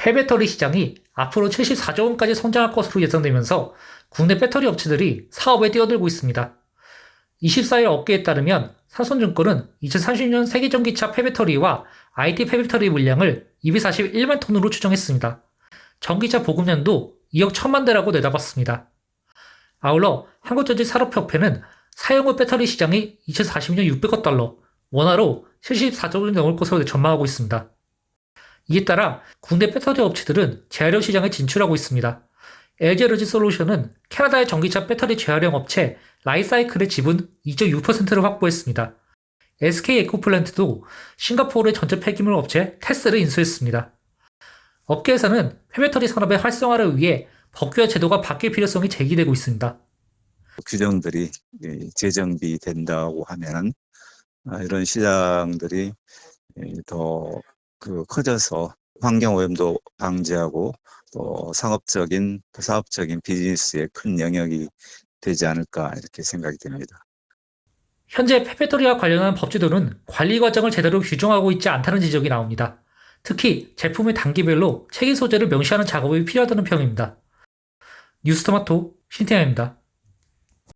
폐배터리 시장이 앞으로 74조 원까지 성장할 것으로 예상되면서 국내 배터리 업체들이 사업에 뛰어들고 있습니다. 24일 업계에 따르면 삼성증권은 2030년 세계 전기차 폐배터리와 IT 폐배터리 물량을 241만 톤으로 추정했습니다. 전기차 보급량도 2억 1천만 대라고 내다봤습니다. 아울러 한국전지 산업협회는 사용후 배터리 시장이 2040년 600억 달러, 원화로 74조 원이 넘을 것으로 전망하고 있습니다. 이에 따라 국내 배터리 업체들은 재활용 시장에 진출하고 있습니다. LG 에너지 솔루션은 캐나다의 전기차 배터리 재활용 업체 라이사이클의 지분 2.6%를 확보했습니다. SK 에코플랜트도 싱가포르의 전자 폐기물 업체 테스를 인수했습니다. 업계에서는 폐배터리 산업의 활성화를 위해 법규와 제도가 바뀔 필요성이 제기되고 있습니다. 규정들이 이 재정비 된다고 하면은 아, 이런 시장들이 더 그 커져서 환경 오염도 방지하고 또 상업적인 또 사업적인 비즈니스에 큰 영역이 되지 않을까 이렇게 생각이 됩니다. 현재 폐배터리와 관련한 법제도는 관리 과정을 제대로 규정하고 있지 않다는 지적이 나옵니다. 특히 제품의 단계별로 책임 소재를 명시하는 작업이 필요하다는 평입니다. 뉴스토마토 신태양입니다.